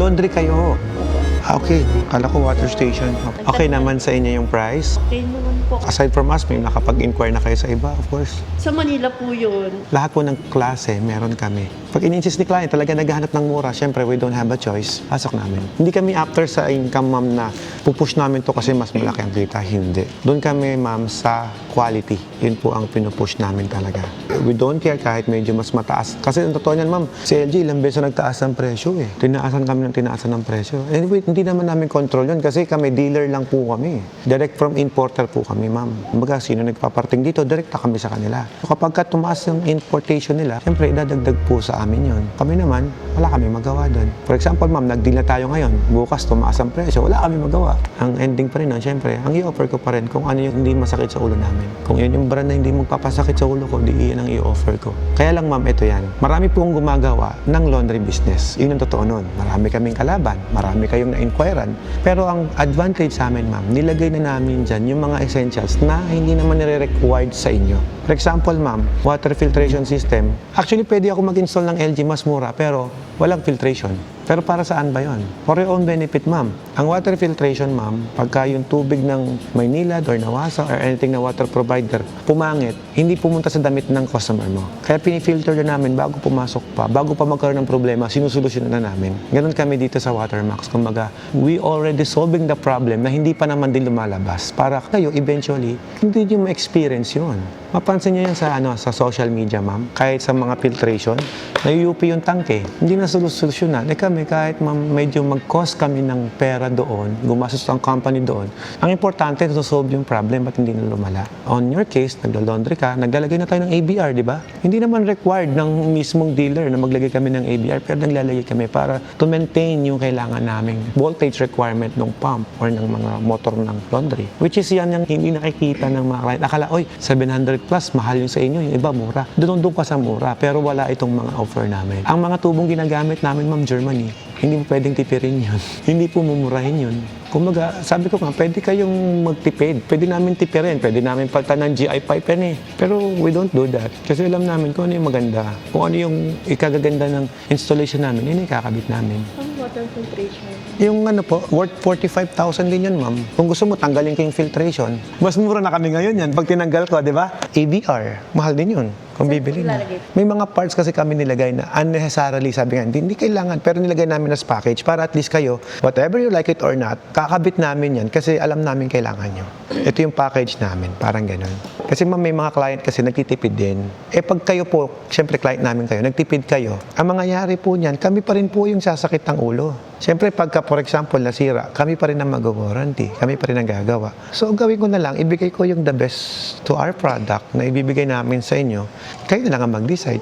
Naglo-laundry kayo. Ah, okay. Kala ko water station. Okay naman sa inyo yung price? Okay naman po. Aside from us, may nakapag-inquire na kayo sa iba, of course. Sa Manila po yun. Lahat po ng klase, meron kami. Pag in-insist ni client, talaga naghahanap ng mura, syempre, we don't have a choice. Pasok namin. Hindi kami after sa income, ma'am, na pupush namin to kasi mas malaki ang kita. Hindi. Doon kami, ma'am, sa quality. Yun po ang pinupush namin talaga. We don't care kahit medyo mas mataas. Kasi ang totoo niyan, ma'am, si LG ilang beses na nagtaas ng presyo eh. Tinaasan kami ng tinaasan ng presyo. Anyway, hindi naman namin control yun kasi kami dealer lang po kami. Direct from importer po kami, ma'am. Kumbaga, sino nagpaparting dito, direct kami sa kanila. So kapag ka tumaas yung importation nila, siyempre idadagdag po sa amin yun. Kami naman, wala kami magawa doon. For example, ma'am, nag-deal na tayo ngayon. Bukas tumaas ang presyo, wala kami magawa. Ang ending pa rin nun, siyempre, ang i-offer ko pa rin kung ano yung hindi masakit sa ulo namin. Kung yun yung brand na hindi magpapasakit sa ulo ko, di iyan ang i-offer ko. Kaya lang, ma'am, ito yan. Marami pong gumagawa ng laundry business. Yun ang totoo nun. Marami kaming kalaban. Marami kayong na-inquiran. Pero ang advantage sa amin, ma'am, nilagay na namin dyan yung mga essentials na hindi naman nire-required sa inyo. For example, ma'am, water filtration system. Actually, pwede ako mag-install ng LG mas mura, pero walang filtration. Pero para saan ba yon? For your own benefit, ma'am. Ang water filtration, ma'am, pagka yung tubig ng Maynila or Nawasa or anything na water provider pumangit, hindi pumunta sa damit ng customer mo. Kaya pinifilter na namin bago pumasok pa, bago pa magkaroon ng problema, sinusolusyon na namin. Ganun kami dito sa Watermax. Kumbaga, we already solving the problem na hindi pa naman din lumalabas. Para kayo, eventually, hindi nyo ma-experience yun. Mapansin nyo yan sa, ano, sa social media, ma'am. Kahit sa mga filtration, nayupi yung tangke. Hindi na solusyonan. Eh kami, kahit ma'am, medyo mag-cost kami ng pera doon, gumastos ang company doon, ang importante, to solve yung problem at hindi na lumala. On your case, naglo-laundry ka, naglalagay na tayo ng ABR, di ba? Hindi naman required ng mismong dealer na maglagay kami ng ABR, pero naglalagay kami para to maintain yung kailangan naming voltage requirement ng pump or ng mga motor ng laundry. Which is yan yung hindi nakikita ng mga client. Akala, oy, 700 plus, mahal yung sa inyo, yung iba mura. Doon doon ka sa mura, pero wala itong mga offer namin. Ang mga tubong ginagamit namin, ma'am, Germany, hindi mo pwedeng tipirin yun. hindi po mumurahin yun. Kumaga, sabi ko nga, pwede kayong magtipid. Pwede namin tipirin. Pwede namin palitan ng GI pipe yan eh. Pero we don't do that. Kasi alam namin kung ano yung maganda. Kung ano yung ikagaganda ng installation namin, yun yung ikakabit namin. Ang water filtration. Yung ano po, worth 45,000 din yun, ma'am. Kung gusto mo, tanggalin ko yung filtration. Mas mura na kami ngayon yan. Pag tinanggal ko, di ba? ABR. Mahal din yun. Kung Saan bibili po mo. ilalagay? May mga parts kasi kami nilagay na unnecessarily, sabi nga, hindi, hindi kailangan. Pero nilagay namin as package para at least kayo, whatever you like it or not, kakabit namin yan kasi alam namin kailangan nyo. Ito yung package namin. Parang ganun. Kasi ma'am, may mga client kasi nagtitipid din. Eh pag kayo po, syempre client namin kayo, nagtipid kayo, ang mangyayari po niyan, kami pa rin po yung sasakit ng ulo. Siyempre, pagka, for example, nasira, kami pa rin ang mag-warranty. Kami pa rin ang gagawa. So, gawin ko na lang, ibigay ko yung the best to our product na ibibigay namin sa inyo. Kayo na lang ang mag-decide